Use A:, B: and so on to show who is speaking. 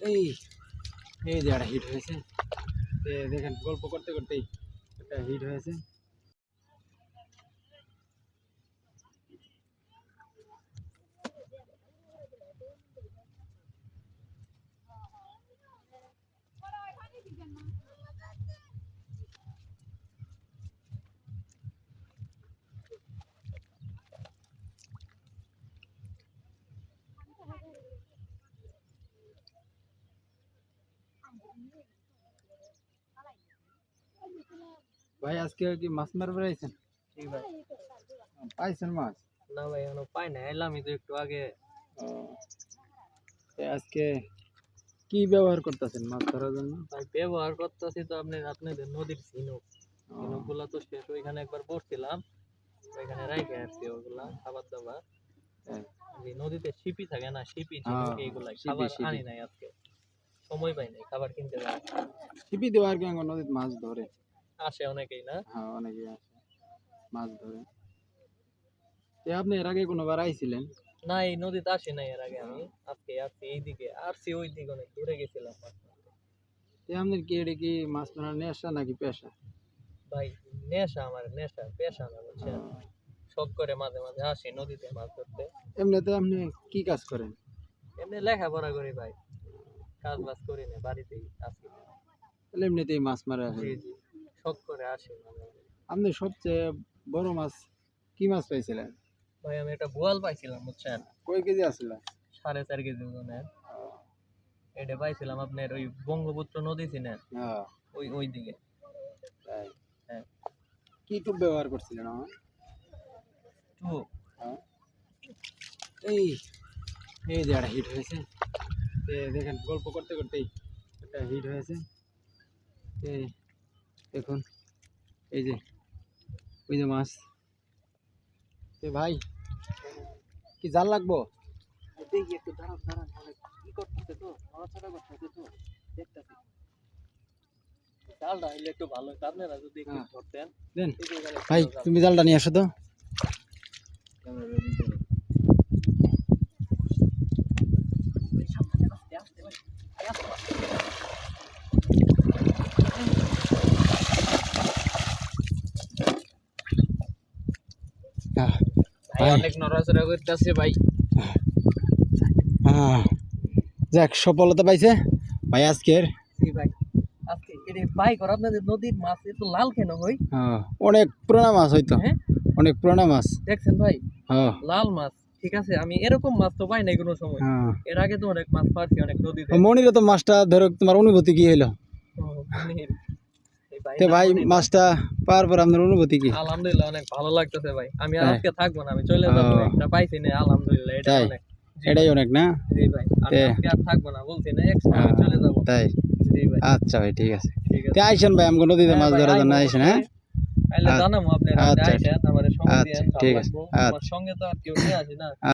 A: এই এই যে একটা হিট হয়েছে। দেখেন গল্প করতে করতেই একটা হিট হয়েছে। ভাই আজকে কি মাছ মারবার আইছেন
B: ঠিক ভাই
A: পাইছেন মাছ
B: না ভাই এখনও পাই না এলামই তো একটু আগে
A: ও, তে আজকে কি ব্যবহার করতেছেন মাছ ধরার জন্য
B: ভাই ব্যবহার করতেছি তো আপনি আপনাদের নদীর ঝিনুক
A: ও,
B: ঝিনুকগুলা তো শেষ ওইখানে একবার পড়ছিলাম ওইখানে রাইখে আসছি ওগুলা খাবার দাবার
A: হ্যাঁ।
B: যে নদীতে শিপি থাকে না শিপি
A: হ্যাঁ,
B: ঝিনুক এইগুলা
A: শিপি,
B: খাবার
A: শিপি।
B: আনি নাই আজকে সময় পাই নাই খাবার কিনতে যাই
A: ছিপি দেওয়ার কি নদীতে মাছ ধরে।
B: আসে অনেকেই না?
A: হ্যাঁ অনেকে আসে মাছ ধরে। তে আপনি এর আগে কোনোবার আইছিলেন?
B: না এই নদীতে আসি নাই এর আগে আমি। আজকে আসছি এইদিকে আসছি ওই দিকে অনেক দূরে গেছিলাম।
A: তে আপনার কি এটা কি মাছ ধরার নেশা নাকি পেশা?
B: ভাই নেশা আমার নেশা পেশা না বুঝছেন? শখ করে মাঝে মাঝে আসি নদীতে মাছ ধরতে।
A: এমনিতে আপনি কি কাজ করেন?
B: এমনি লেখাপড়া করি ভাই। কাজ বাজ করি না বাড়িতেই আসি
A: তাহলে এমনিতেই মাছ মারা
B: জি
A: হয়।
B: জি শখ করে আসি।
A: আপনি সবচেয়ে বড় মাছ কি মাছ পাইছিলেন?
B: ভাই আমি একটা বোয়াল পাইছিলাম বুঝছেন?
A: কয় কেজি আসলে
B: সাড়ে চার কেজি ওজনের। এটা পাইছিলাম আপনার ওই বঙ্গপুত্র নদী ছিলেন
A: হ্যাঁ।
B: ওই ওই দিকে। হ্যাঁ।
A: কি টুপ ব্যবহার করছিলেন আমার? হ্যাঁ। এই এই যে হিট হয়েছে। দেখেন গল্প করতে করতেই একটা হিট হয়েছে। দেখুন এই যে ওই যে মাছ। এ ভাই কি জাল লাগবো?
B: দেখি একটু দাঁড়ান দাঁড়ান অনেক কি করতেছে তো? নড়াচড়া করতেছে তো? দেখতেছি। চালটা হইলে একটু ভালো আপনারা যদি
A: হ্যাঁ।
B: ধরতেন।
A: ভাই তুমি জালটা নিয়ে আসো তো
B: এই সাবধানে আস্তে আস্তে ভাই, আস্তে আস্তে।
A: আহ,
B: ভাই
A: ভাই।
B: অনেক নড়াচড়া করতেছে ভাই।
A: যাক সফলতা পাইছে। ভাই আজকের?
B: ভাই হই
A: অনেক পুরানা মাছ হয়তো
B: হ্যাঁ?
A: অনেক পুরানা মাছ।
B: দেখছেন ভাই?
A: হ্যাঁ।
B: লাল মাছ ঠিক আছে? আমি এরকম মাছ তো পাই নাই কোনো সময়।
A: হ্যাঁ।
B: এর আগে তো অনেক মাছ পাচ্ছি অনেক নদীতে।
A: মনিরে তো মাছটা ধরো তোমার অনুভূতি কি।
B: এই
A: তে ভাই মাছটা পাওয়ার পর আপনার অনুভূতি কি?
B: আলহামদুলিল্লাহ অনেক ভালো লাগতেছে ভাই। আমি আজকে থাকব না আমি চলে যাব একটা পাইছি না আলহামদুলিল্লাহ এটা অনেক।
A: এটাই অনেক না?
B: জি ভাই আমি আর থাকব না বলছি না এক সময় চলে যাব।
A: তাই? আচ্ছা ভাই ঠিক আছে।
B: ঠিক
A: তে
B: আছে
A: আইসেন ভাই আমাকে নদীতে
B: হ্যাঁ
A: মাছ ধরার জন্য আইসেন হ্যাঁ? আচ্ছা। আচ্ছা,
B: সঙ্গে
A: আচ্ছা, ঠিক আছে, আচ্ছা।
B: সঙ্গে তো আর কেউ নিয়ে আসি না।